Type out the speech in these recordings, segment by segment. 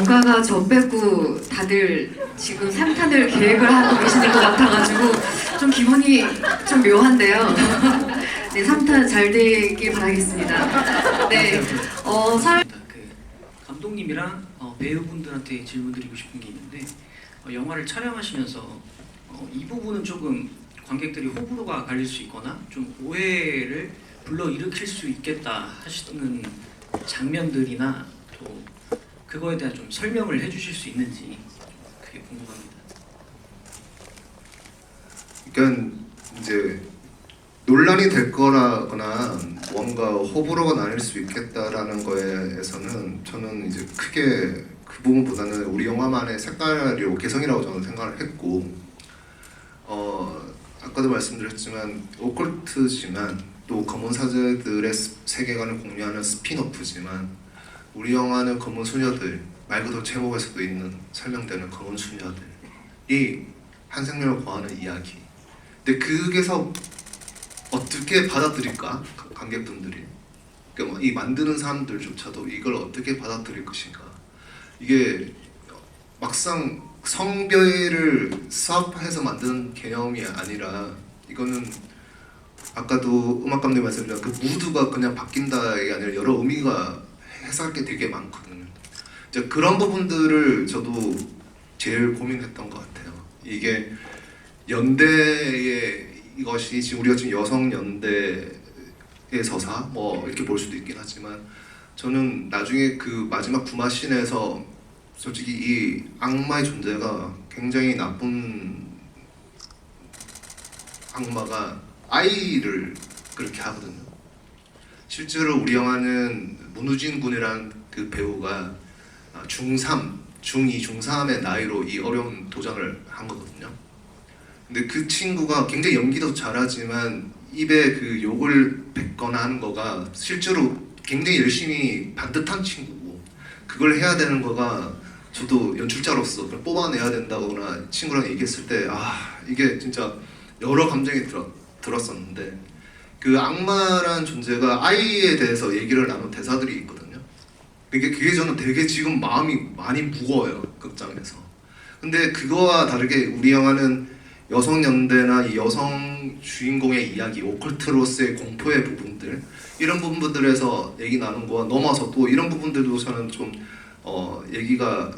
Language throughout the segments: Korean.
뭔가가 저 빼고 다들 지금 3탄을 계획을 하고 계시는 것 같아가지고 좀 기분이 좀 묘한데요. 네, 3탄 잘 되길 바라겠습니다. 네, 어, 설 그 감독님이랑 어, 배우분들한테 질문 드리고 싶은 게 있는데 어, 영화를 촬영하시면서 어, 이 부분은 조금 관객들이 호불호가 갈릴 수 있거나 좀 오해를 불러 일으킬 수 있겠다 하시는 장면들이나 또 그거에 대한 좀 설명을 해주실 수 있는지 그게 궁금합니다. 그러니까 이제 논란이 될 거라거나 뭔가 호불호가 나뉠 수 있겠다라는 거에서는 저는 이제 크게 그 부분보다는 우리 영화만의 색깔이고 개성이라고 저는 생각을 했고 어 아까도 말씀드렸지만 오컬트지만 또 검은 사제들의 스- 세계관을 공유하는 스피노프지만 우리 영화는 검은 수녀들 말 그대로 제목에서도 있는 설명되는 검은 수녀들이 한 생명을 구하는 이야기. 근데 그게서 어떻게 받아들일까? 가- 관객분들이. 그러니까 뭐이 만드는 사람들조차도 이걸 어떻게 받아들일 것인가? 이게 막상 성별을 수합해서 만드는 개념이 아니라 이거는 아까도 음악 감독님 말씀드린 그 무드가 그냥 바뀐다가 아니라 여러 의미가 해석할 게 되게 많거든요. 이제 그런 부분들을 저도 제일 고민했던 것 같아요. 이게 연대의 이것이 지금 우리가 지금 여성 연대의 서사 뭐 이렇게 볼 수도 있긴 하지만 저는 나중에 그 마지막 구마신에서 솔직히 이 악마의 존재가 굉장히 나쁜 악마가 아이를 그렇게 하거든요. 실제로 우리 영화는 문우진 군이라는 그 배우가 중3, 중2, 중3의 나이로 이 어려운 도전을 한 거거든요. 근데 그 친구가 굉장히 연기도 잘하지만 입에 그 욕을 뱉거나 하는 거가 실제로 굉장히 열심히 반듯한 친구고 그걸 해야 되는 거가 저도 연출자로서 그걸 뽑아내야 된다거나 친구랑 얘기했을 때 아 이게 진짜 여러 감정이 들었, 들었었는데 그 악마라는 존재가 아이에 대해서 얘기를 나눈 대사들이 있거든요. 그게 그게 저는 되게 지금 마음이 많이 무거워요 극장에서. 근데 그거와 다르게 우리 영화는 여성 연대나 이 여성 주인공의 이야기, 오컬트로서의 공포의 부분들 이런 부분들에서 얘기 나눈 거와 넘어서 또 이런 부분들도 저는 좀 어, 얘기가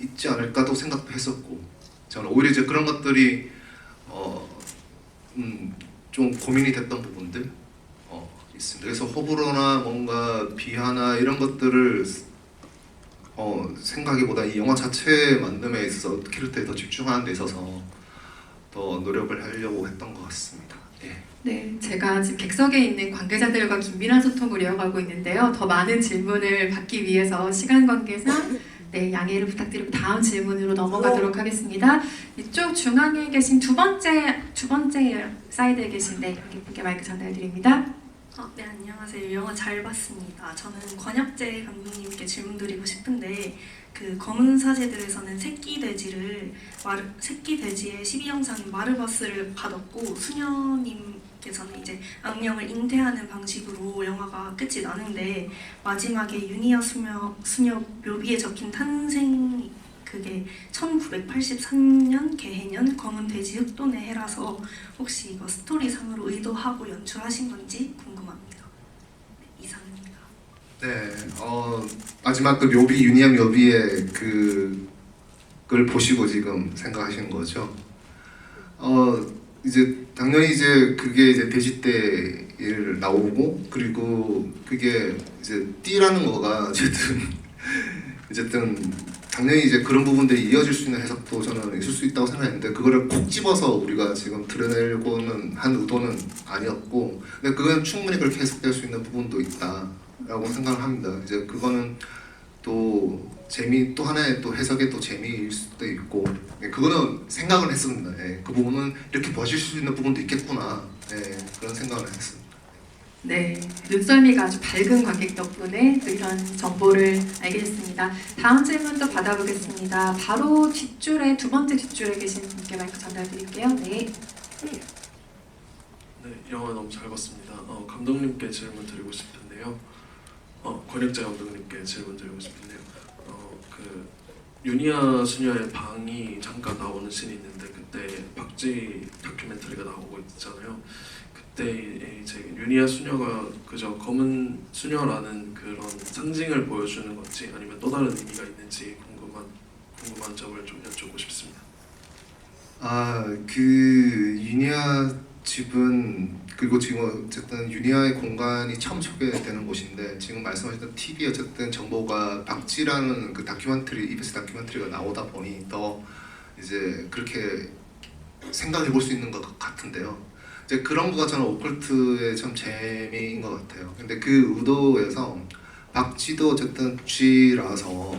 있지 않을까도 생각도 했었고 저는 오히려 이제 그런 것들이 어, 음, 좀 고민이 됐던 부분들 어, 있습니다. 그래서 호불호나 뭔가 비하나 이런 것들을 어, 생각하기보다 이 영화 자체 만듦에 있어서 캐릭터에 더 집중하는 데 있어서 더 노력을 하려고 했던 것 같습니다. 예. 네, 제가 지금 객석에 있는 관계자들과 긴밀한 소통을 이어가고 있는데요. 더 많은 질문을 받기 위해서 시간 관계상 네, 양해를 부탁드리고 다음 질문으로 넘어가도록 하겠습니다. 이쪽 중앙에 계신 두 번째 두 번째 사이드에 계신 네, 여기 분께 마이크 전달드립니다. 어, 네 안녕하세요. 영화 잘 봤습니다. 저는 권혁재 감독님께 질문드리고 싶은데 그 검은 사제들에서는 새끼 돼지를 마르, 새끼 돼지의 12형상인 마르버스를 받았고 수녀님께서는 이제 악령을 잉태하는 방식으로 영화가 끝이 나는데 마지막에 유니어 수녀, 수녀 묘비에 적힌 탄생 그게 1983년 개해년 검은 돼지 흑돈의 해라서 혹시 이거 스토리상으로 의도하고 연출하신 건지 궁금합니다. 네, 이상입니다. 네, 어, 마지막 그 묘비 유니엄 묘비의 그 그걸 보시고 지금 생각하시는 거죠. 어, 이제 당연히 이제 그게 이제 돼지 떼일 나오고 그리고 그게 이제 띠라는 거가 어쨌든 어쨌든 당연히 이제 그런 부분들이 이어질 수 있는 해석도 저는 있을 수 있다고 생각했는데 그거를 콕 집어서 우리가 지금 드러내려고는 한 의도는 아니었고 근데 그건 충분히 그렇게 해석될 수 있는 부분도 있다라고 생각을 합니다. 이제 그거는 또 재미 또 하나의 또 해석의 또 재미일 수도 있고 예, 그거는 생각을 했습니다. 예, 그 부분은 이렇게 보실 수 있는 부분도 있겠구나 예, 그런 생각을 했습니다. 네, 눈썰미가 아주 밝은 관객 덕분에 또 이런 정보를 알게 됐습니다. 다음 질문도 받아보겠습니다. 바로 뒷줄에 두 번째 뒷줄에 계신 분께 마이크 전달드릴게요. 네. 네, 영화 너무 잘 봤습니다. 어, 감독님께 질문 드리고 싶은데요. 어, 권혁재 감독님께 질문 드리고 싶은데요. 어, 그 유니아 수녀의 방이 잠깐 나오는 씬이 있는데 그때 박쥐 다큐멘터리가 나오고 있잖아요. 그때 이제 유니아 수녀가 그저 검은 수녀라는 그런 상징을 보여주는 건지 아니면 또 다른 의미가 있는지 궁금한 궁금한 점을 좀 여쭙고 싶습니다. 아, 그 유니아 집은 그리고 지금 어쨌든 유니아의 공간이 처음 소개되는 곳인데 지금 말씀하셨던 TV 어쨌든 정보가 박쥐라는 그 다큐멘터리 이베스 다큐멘터리가 나오다 보니 더 이제 그렇게 생각해 볼 수 있는 것 같은데요. 이제 그런 거가 저는 오컬트의 참 재미인 것 같아요. 근데 그 의도에서 박쥐도 어쨌든 쥐라서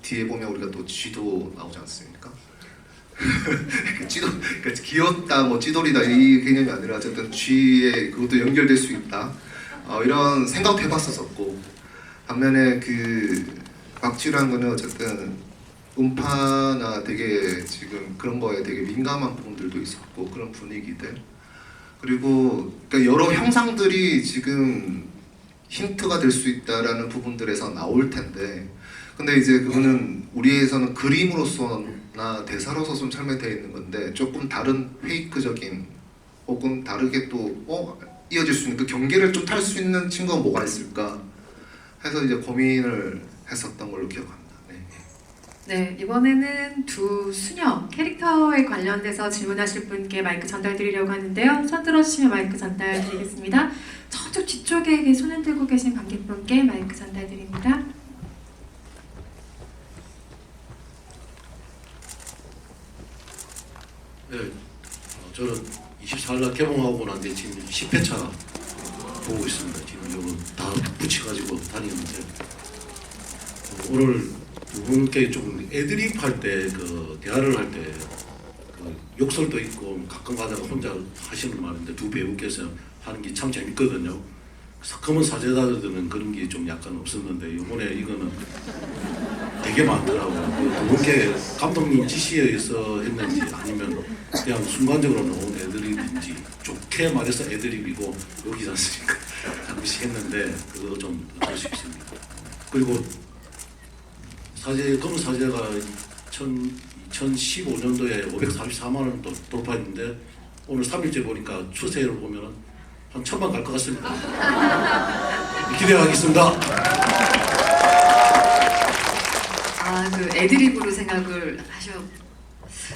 뒤에 보면 우리가 또 쥐도 나오지 않습니까? 찌도 그러니까 귀엽다 뭐 찌돌이다 이 개념이 아니라 어쨌든 쥐에 그것도 연결될 수 있다 어, 이런 생각도 해봤었었고 반면에 그 박쥐라는 거는 어쨌든 음파나 되게 지금 그런 거에 되게 민감한 부분들도 있었고 그런 분위기들 그리고 그러니까 여러 형상들이 지금 힌트가 될 수 있다라는 부분들에서 나올 텐데 근데 이제 그거는 우리에서는 그림으로서나 대사로서 좀 설명되어 있는 건데 조금 다른 페이크적인 혹은 다르게 또 어? 이어질 수 있는 그 경계를 좀 탈 수 있는 친구가 뭐가 있을까 해서 이제 고민을 했었던 걸로 기억합니다. 네. 네, 이번에는 두 수녀 캐릭터에 관련돼서 질문하실 분께 마이크 전달드리려고 하는데요. 손 들어주시면 마이크 전달드리겠습니다. 저쪽 뒤쪽에 손을 들고 계신 관객분께 마이크 전달드립니다. 네, 어, 저는 24일날 개봉하고 난 뒤에 지금 10회차 보고 있습니다. 지금 이거 다 붙여가지고 다니는데 어, 오늘 두 분께 좀 애드립 할 때 그 대화를 할 때 그 욕설도 있고 가끔 가다가 혼자 하시는 말인데 두 배우께서 하는 게 참 재밌거든요. 검은 사제다들은 그런 게 좀 약간 없었는데 이번에 이거는 되게 많더라고요. 그두 분께 감독님 지시에 의해서 했는지 아니면 그냥 순간적으로 나온 애드립인지 좋게 말해서 애드립이고 여기지 않습니까? 잠시 했는데 그거 좀 어쩔 수 있습니다. 그리고 사제 검은 사제가 2015년도에 544만 원 도- 돌파했는데 오늘 3일째 보니까 추세를 보면은 한 천만 갈 것 같습니다. 기대하겠습니다. 아, 그 애드립으로 생각을 하셔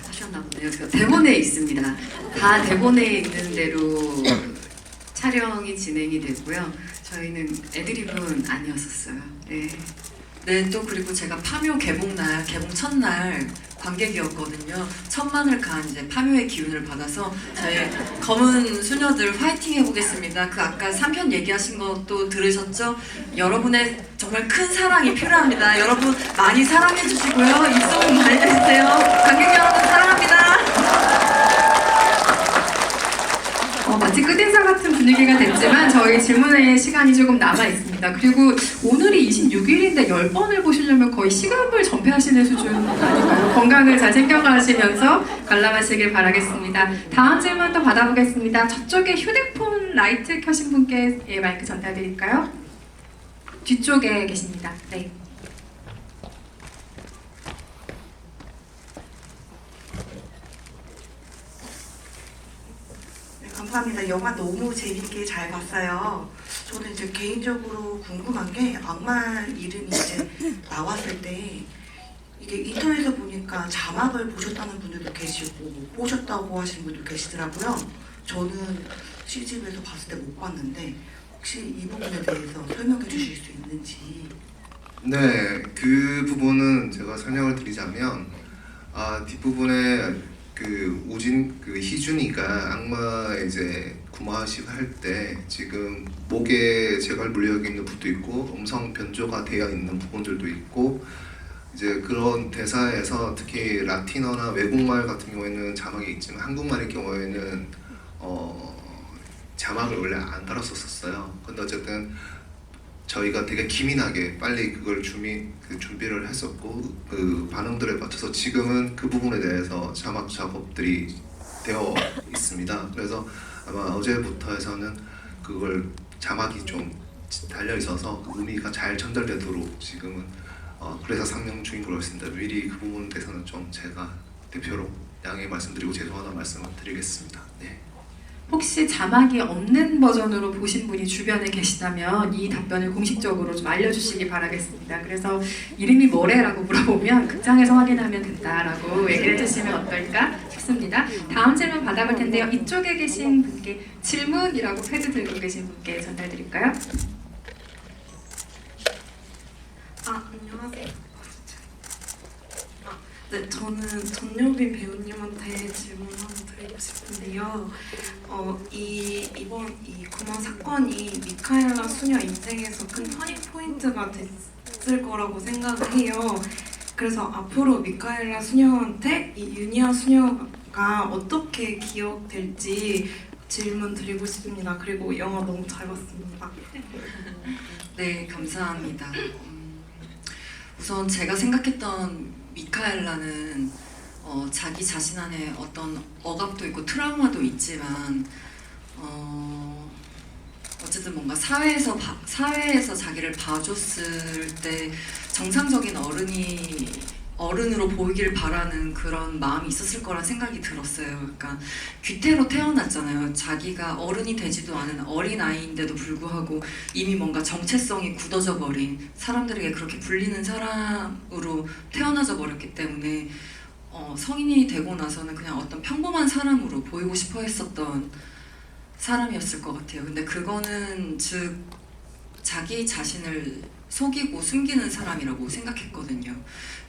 하셨나 보네요. 그 대본에 있습니다. 다 대본에 있는 대로 촬영이 진행이 됐고요. 저희는 애드립은 아니었었어요. 네. 네, 또 그리고 제가 파묘 개봉날, 개봉 첫날 관객이었거든요. 천만을 간 이제 파묘의 기운을 받아서 저희 검은 수녀들 화이팅 해보겠습니다. 그 아까 3편 얘기하신 것도 들으셨죠? 여러분의 정말 큰 사랑이 필요합니다. 여러분 많이 사랑해 주시고요. 입소문 많이 해주세요. 관객 여러분 사랑합니다. 어, 마치 끝인사 같은 분위기가 됐지만 저희 질문의 시간이 조금 남아 있습니다. 그리고 오늘이 26일인데 10번을 보시려면 거의 시간을 전폐하시는 수준 아닌가요? 건강을 잘 챙겨가시면서 관람하시길 바라겠습니다. 다음 질문 또 받아보겠습니다. 저쪽에 휴대폰 라이트 켜신 분께 예, 마이크 전달드릴까요? 뒤쪽에 계십니다. 네. 네, 감사합니다. 영화 너무 재밌게 잘 봤어요. 저는 이제 개인적으로 궁금한 게 악마 이름이 이제 나왔을 때 이게 인터넷에 보니까 자막을 보셨다는 분들도 계시고 못 보셨다고 하시는 분도 계시더라고요. 저는 CGV에서 봤을 때 못 봤는데 혹시 이 부분에 대해서 설명해 주실 수 있는지 네, 그 부분은 제가 설명을 드리자면 아 뒷부분에 그 우진 그 희준이가 악마 이제 구마식 할 때 지금 목에 제갈 물려 있는 부도 있고 음성 변조가 되어 있는 부분들도 있고 이제 그런 대사에서 특히 라틴어나 외국말 같은 경우에는 자막이 있지만 한국말의 경우에는 어 자막을 원래 안 달았었어요. 근데 어쨌든 저희가 되게 기민하게 빨리 그걸 준비 그 준비를 했었고 그 반응들에 맞춰서 지금은 그 부분에 대해서 자막 작업들이 되어 있습니다. 그래서 아마 어제부터 해서는 그걸 자막이 좀 달려 있어서 그 의미가 잘 전달되도록 지금은 어, 그래서 상명 중인 걸로 알습니다. 미리 그 부분에 대해서는 좀 제가 대표로 양해 말씀드리고 죄송하다는 말씀을 드리겠습니다. 네. 혹시 자막이 없는 버전으로 보신 분이 주변에 계시다면 이 답변을 공식적으로 좀 알려주시기 바라겠습니다. 그래서 이름이 뭐래라고 물어보면 극장에서 확인하면 된다라고 얘기를 해주시면 어떨까 싶습니다. 다음 질문 받아볼 텐데요. 이쪽에 계신 분께 질문이라고 패드 들고 계신 분께 전달드릴까요? 아 안녕하세요. 아, 네 저는 전여빈 배우님한테 질문 하 나 드리고 싶은데요. 어, 이 이번 이 구마 사건이 미카엘라 수녀 인생에서 큰 터닝 포인트가 됐을 거라고 생각을 해요. 그래서 앞으로 미카엘라 수녀한테 이 유니아 수녀가 어떻게 기억될지 질문 드리고 싶습니다. 그리고 영화 너무 잘 봤습니다. 네, 감사합니다. 음, 우선 제가 생각했던 미카엘라는 어, 자기 자신 안에 어떤 억압도 있고 트라우마도 있지만 어, 어쨌든 뭔가 사회에서 봐- 사회에서 자기를 봐줬을 때 정상적인 어른이 어른으로 보이길 바라는 그런 마음이 있었을 거란 생각이 들었어요. 그러니까 귀태로 태어났잖아요. 자기가 어른이 되지도 않은 어린 아이인데도 불구하고 이미 뭔가 정체성이 굳어져 버린 사람들에게 그렇게 불리는 사람으로 태어나져 버렸기 때문에 어, 성인이 되고 나서는 그냥 어떤 평범한 사람으로 보이고 싶어 했었던 사람이었을 것 같아요. 근데 그거는 즉 자기 자신을 속이고 숨기는 사람이라고 생각했거든요.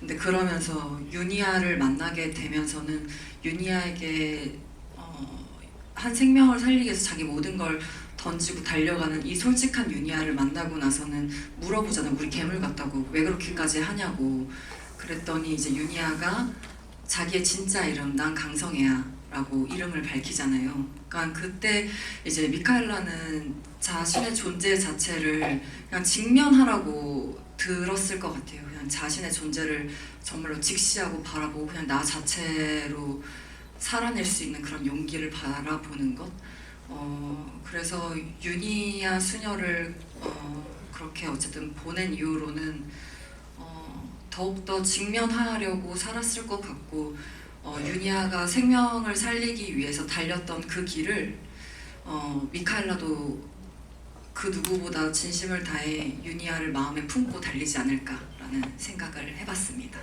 근데 그러면서 유니아를 만나게 되면서는 유니아에게 어, 한 생명을 살리기 위해서 자기 모든 걸 던지고 달려가는 이 솔직한 유니아를 만나고 나서는 물어보잖아요. 우리 괴물 같다고 왜 그렇게까지 하냐고 그랬더니 이제 유니아가 자기의 진짜 이름 난 강성애야 라고 이름을 밝히잖아요. 그러니까 그때 이제 미카엘라는 자신의 존재 자체를 그냥 직면하라고 들었을 것 같아요. 그냥 자신의 존재를 정말로 직시하고 바라보고 그냥 나 자체로 살아낼 수 있는 그런 용기를 바라보는 것. 어, 그래서 유니아 수녀를 어, 그렇게 어쨌든 보낸 이후로는 어, 더욱더 직면하려고 살았을 것 같고 어, 유니아가 생명을 살리기 위해서 달렸던 그 길을 어, 미카엘라도 그 누구보다 진심을 다해 유니아를 마음에 품고 달리지 않을까라는 생각을 해봤습니다.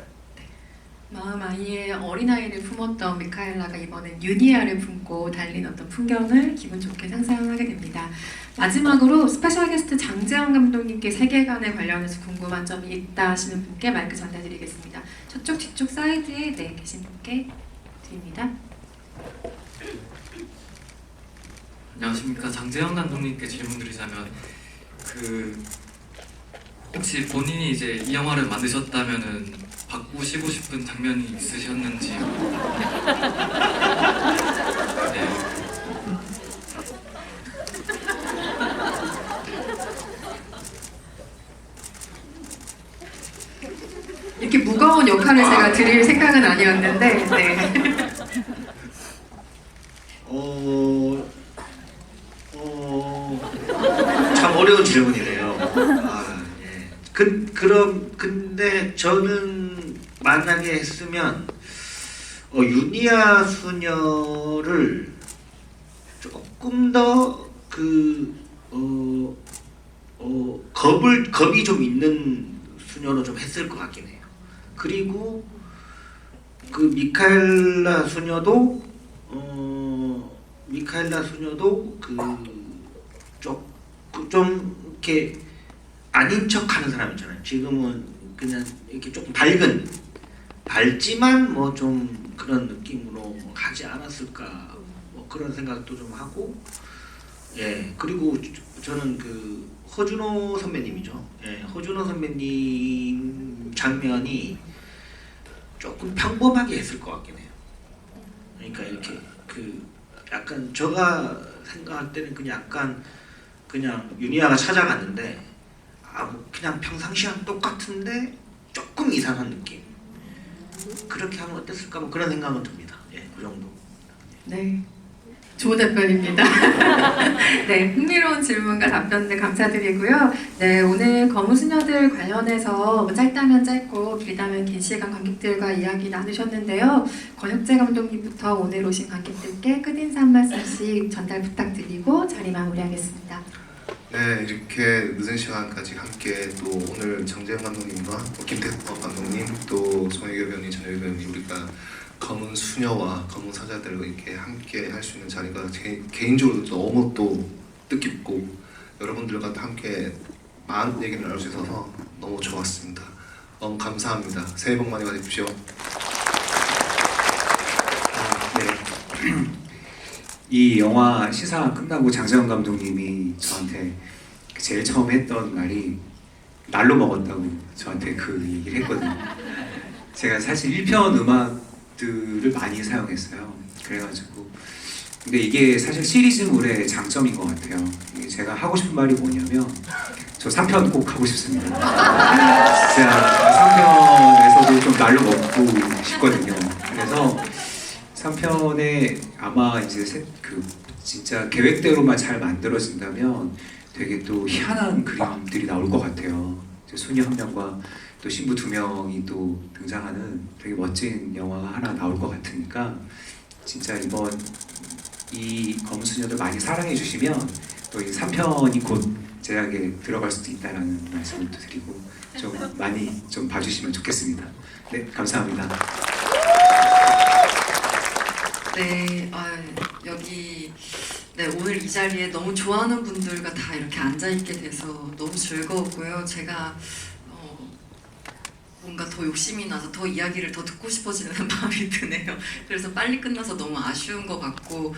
마음 아이의 어린아이를 품었던 미카엘라가 이번엔 유니아를 품고 달린 어떤 풍경을 기분 좋게 상상하게 됩니다. 마지막으로 스페셜 게스트 장재영 감독님께 세계관에 관련해서 궁금한 점이 있다 하시는 분께 마이크 전달드리겠습니다. 저쪽 뒤쪽 사이드에 네, 계신 분께 드립니다. 안녕하십니까 장재영 감독님께 질문드리자면 그 혹시 본인이 이제 이 영화를 만드셨다면은 바꾸시고 싶은 장면이 있으셨는지 네. 이렇게 무거운 역할을 제가 드릴 생각은 아니었는데 네. 어, 어, 참 어려운 질문이네요. 아, 예. 그, 그럼, 근데 저는 만약에 했으면, 어, 유니아 수녀를 조금 더 그, 어, 어, 겁을, 겁이 좀 있는 수녀로 좀 했을 것 같긴 해요. 그리고 그 미카엘라 수녀도 어 미카엘라 수녀도 그좀좀 이렇게 아닌 척하는 사람 있잖아요. 지금은 그냥 이렇게 조금 밝은 밝지만 뭐 좀 그런 느낌으로 하지 않았을까 뭐 그런 생각도 좀 하고 예 그리고 저는 그 허준호 선배님이죠. 예 허준호 선배님 장면이 조금 평범하게 했을 것 같긴 해요. 그러니까 이렇게 그 약간 제가 생각할 때는 그냥 약간 그냥 유니아가 찾아갔는데 아뭐 그냥 평상시랑 똑같은데 조금 이상한 느낌. 그렇게 하면 어땠을까 뭐 그런 생각은 듭니다. 예, 그 정도. 네. 좋은 답변입니다. 네, 흥미로운 질문과 답변들 감사드리고요. 네, 오늘 검은 수녀들 관련해서 뭐 짧다면 짧고 길다면 긴 시간 관객들과 이야기 나누셨는데요. 권혁재 감독님부터 오늘 오신 관객들께 끝인사 한 말씀씩 전달 부탁드리고 자리 마무리하겠습니다. 네, 이렇게 늦은 시간까지 함께 또 오늘 정재영 감독님과 또 김태섭 감독님 또 송혜교 배우님, 전혜교 배우님 우리가 검은 수녀와 검은 사자들과 이렇게 함께 할 수 있는 자리가 제, 개인적으로 너무 또 뜻깊고 여러분들과 또 함께 많은 얘기를 나눌 수 있어서 너무 좋았습니다. 너무 감사합니다. 새해 복 많이 받으십시오. 네. 이 영화 시사 끝나고 장재원 감독님이 저한테 제일 처음 했던 말이 날로 먹었다고 저한테 그 얘기를 했거든요. 제가 사실 1편 음악들을 많이 사용했어요. 그래가지고 근데 이게 사실 시리즈물의 장점인 것 같아요. 제가 하고 싶은 말이 뭐냐면 저 3편 꼭 하고 싶습니다. 진짜 3편에서도 좀 날로 먹고 싶거든요. 그래서 3편에 아마 이제 세- 그 진짜 계획대로만 잘 만들어진다면 되게 또 희한한 그림들이 나올 것 같아요. 소녀 한 명과 또 신부 두 명이 또 등장하는 되게 멋진 영화가 하나 나올 것 같으니까 진짜 이번 이 검은 수녀들 많이 사랑해 주시면 또 이 3편이 곧 제작에 들어갈 수도 있다라는 말씀을 또 드리고 좀 많이 좀 봐주시면 좋겠습니다. 네, 감사합니다. 네, 아, 여기 네, 오늘 이 자리에 너무 좋아하는 분들과 다 이렇게 앉아 있게 돼서 너무 즐거웠고요. 제가 어, 뭔가 더 욕심이 나서 더 이야기를 더 듣고 싶어지는 마음이 드네요. 그래서 빨리 끝나서 너무 아쉬운 것 같고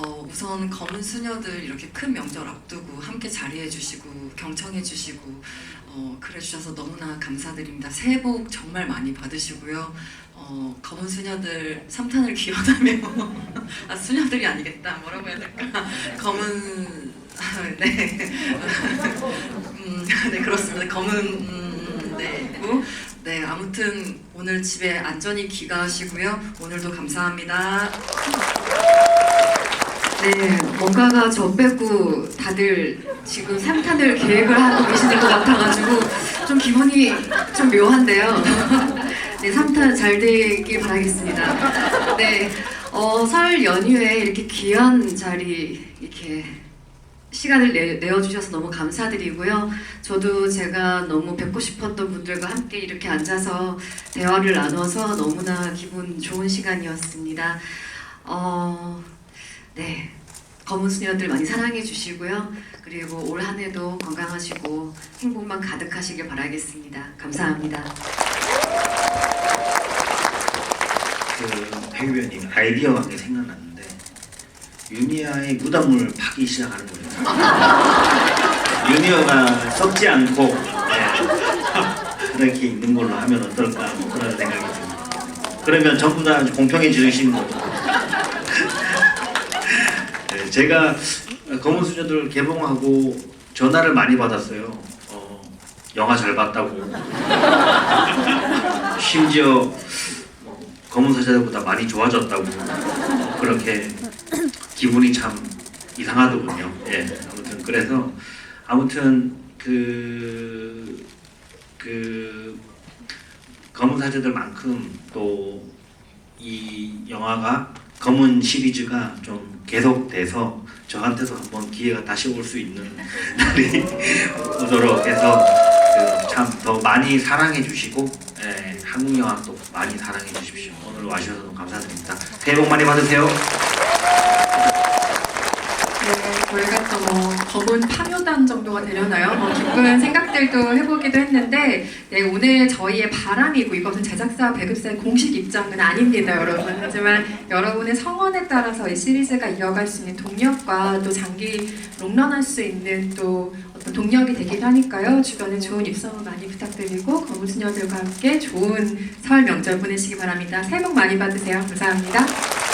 어, 우선 검은 수녀들 이렇게 큰 명절 앞두고 함께 자리해 주시고 경청해 주시고 어, 그래 주셔서 너무나 감사드립니다. 새해 복 정말 많이 받으시고요. 어, 검은 수녀들 3탄을 기원하며 아 수녀들이 아니겠다 뭐라고 해야 될까 검은 아, 네. 음, 네 그렇습니다 검은 음, 네. 고, 네 아무튼 오늘 집에 안전히 귀가하시고요 오늘도 감사합니다 네, 뭔가가 저 빼고 다들 지금 3탄을 계획을 하고 계시는 것 같아가지고 좀 기분이 좀 묘한데요. 네, 3탄 잘 되길 바라겠습니다. 네, 어, 설 연휴에 이렇게 귀한 자리 이렇게 시간을 내, 내어주셔서 너무 감사드리고요. 저도 제가 너무 뵙고 싶었던 분들과 함께 이렇게 앉아서 대화를 나눠서 너무나 기분 좋은 시간이었습니다. 어, 네. 검은 수녀들 많이 사랑해 주시고요. 그리고 올 한 해도 건강하시고 행복만 가득하시길 바라겠습니다. 감사합니다. 그 배우변님 아이디어가 한게 생각났는데 유니아의 무덤을 파기 시작하는 거예요. 유니아가 썩지 않고 네, 그렇게 있는 걸로 하면 어떨까 뭐 그런 생각이 듭니다. 그러면 전부 다 공평해지시는 거죠. 네, 제가 검은 수녀들 개봉하고 전화를 많이 받았어요. 어, 영화 잘 봤다고. 심지어 검은 사자들보다 많이 좋아졌다고 그렇게 기분이 참 이상하더군요. 예, 아무튼 그래서 아무튼 그, 그 검은 사자들만큼 또 이 영화가 검은 시리즈가 좀 계속돼서 저한테도 한번 기회가 다시 올 수 있는 날이 오도록 해서 그 참더 많이 사랑해 주시고 예, 한국 영화 또 많이 사랑해 주십시오. 오늘 와주셔서 너무 감사드립니다. 새해 복 많이 받으세요. 네, 저희가 또 뭐 검은 파묘단 정도가 되려나요? 뭐 기쁜 생각들도 해보기도 했는데 네, 오늘 저희의 바람이고 이것은 제작사 배급사의 공식 입장은 아닙니다, 여러분. 하지만 여러분의 성원에 따라서 이 시리즈가 이어갈 수 있는 동력과 또 장기 롱런할 수 있는 또 어떤 동력이 되기도 하니까요. 주변에 좋은 입소문 많이 부탁드리고 검은 수녀들과 함께 좋은 설 명절 보내시기 바랍니다. 새해 복 많이 받으세요. 감사합니다.